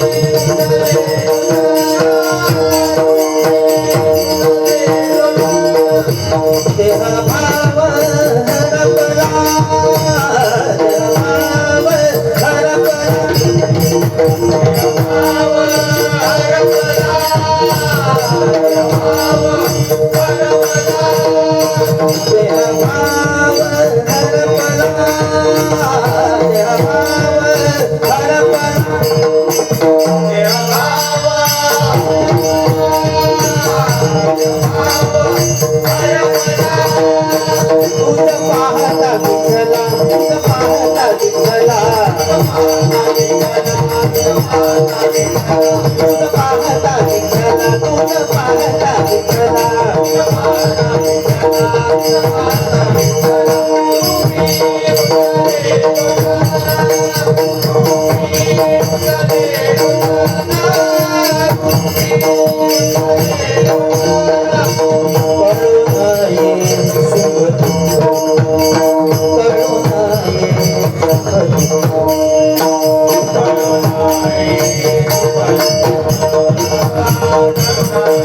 Ah Música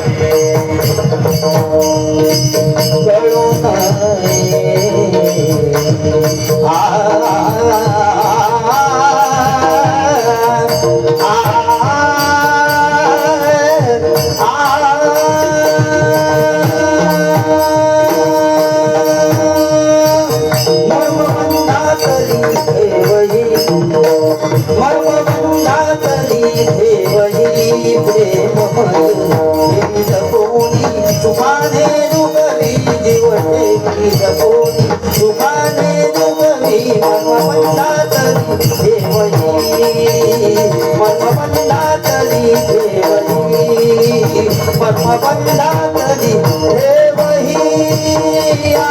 मनमंडातली देवली मनमंडातली देवही आ.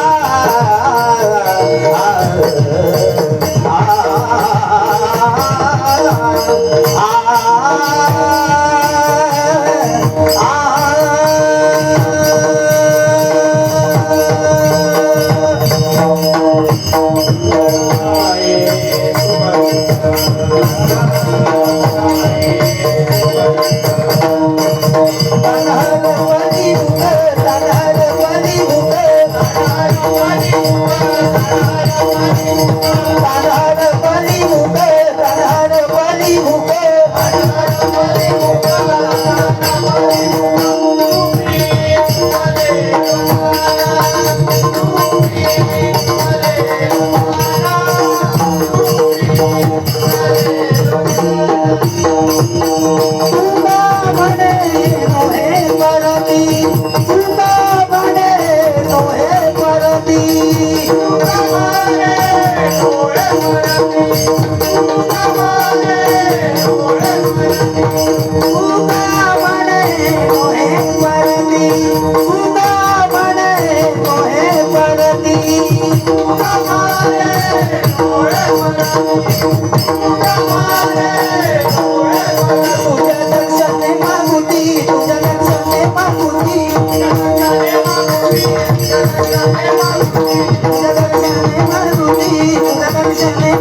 Música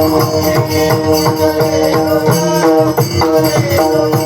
Thank you.